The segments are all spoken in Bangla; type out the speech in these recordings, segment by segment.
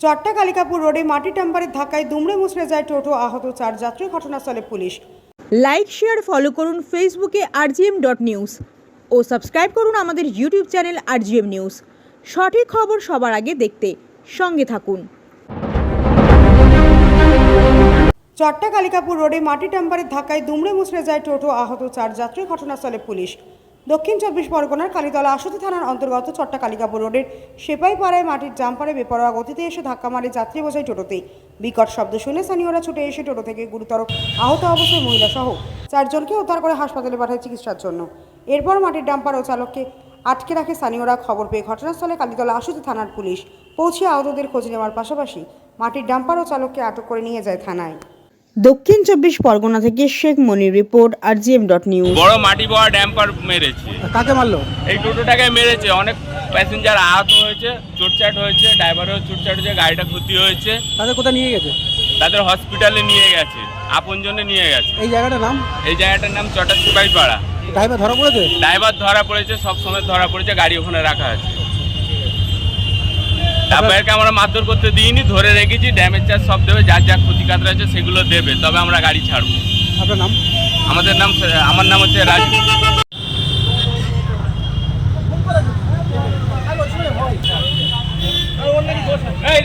চট্টা কালিকাপুর রোডে মাটি টাম্বারের ধাক্কায় দুমড়ে মুচড়ে যায় টোটো আহত চার যাত্রী। ঘটনাস্থলে পুলিশ। লাইক শেয়ার ফলো করুন ফেসবুকে আরজিএম ডট নিউজ ও সাবস্ক্রাইব করুন আমাদের ইউটিউব চ্যানেল আরজিএম নিউজ সঠিক খবর সবার আগে দেখতে সঙ্গে থাকুন। চট্টা কালিকাপুর রোডে মাটি টাম্বারের ধাক্কায় দুমড়ে মুচড়ে যায় টোটো আহত চার যাত্রী। ঘটনাস্থলে পুলিশ। দক্ষিণ চব্বিশ পরগনার কালীতলা আশুতি থানার অন্তর্গত চট্টা কালিকাপুর রোডের সেপাইপাড়ায় মাটির জাম্পারে বেপরোয়া গতিতে এসে ধাক্কা মারে যাত্রী বোঝাই টোটোতে বিকট শব্দ শুনে স্থানীয়রা ছুটে এসে টোটো থেকে গুরুতর আহত অবস্থায় মহিলা সহ চারজনকে উদ্ধার করে হাসপাতালে পাঠায় চিকিৎসার জন্য। এরপর মাটির ডাম্পার ও চালককে আটকে রাখে স্থানীয়রা। খবর পেয়ে ঘটনাস্থলে কালীতলা আশুতি থানার পুলিশ পৌঁছে আহতদের খোঁজ নেওয়ার পাশাপাশি মাটির ডাম্পার ও চালককে আটক করে নিয়ে যায় থানায়। দক্ষিণ চব্বিশ পরগনা থেকে Sheikh Monir report RGM dot news. বড় মাটি বড় ড্যাম্পার মেরেছে। কাকে মারলো? এই টোটোটাকে মেরেছে। অনেক প্যাসেঞ্জার আহত হয়েছে চোটচাট হয়েছে ড্রাইভারও চোটচাট হয়েছে গাড়িটা ক্ষতি হয়েছে। তাদের কোথায় নিয়ে গেছে? তাদের হসপিটালে নিয়ে গেছে আপন আপনজনে নিয়ে গেছে। এই জায়গাটার নাম? এই জায়গাটার নাম পাড়া ড্রাইভার ধরা পড়েছে? ড্রাইভার ধরা পড়েছে সব সময় ধরা পড়েছে গাড়ি ওখানে রাখা আছে। ড্রাইভারকে আমরা মারধর করতে দিইনি ধরে রেখেছি ড্যামেজ চার্জ সব দেবে যার যা ক্ষতিকাতরা আছে সেগুলো দেবে তবে আমরা গাড়ি ছাড়বো। আপনার নাম? আমাদের নাম আমার নাম হচ্ছে রাজু এই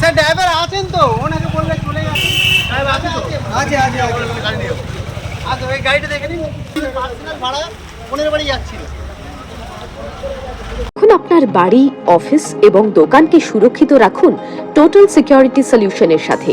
স্যার ড্রাইভার আছেন তো? ওনাকে বললে চলে ড্রাইভার আছে আচ্ছা ওই গাড়িটা দেখে নিন। পার্সোনাল ভাড়া পনেরো বাড়ি যাচ্ছিল। এখন আপনার বাড়ি অফিস এবং দোকানকে সুরক্ষিত রাখুন টোটাল সিকিউরিটি সলিউশনের সাথে।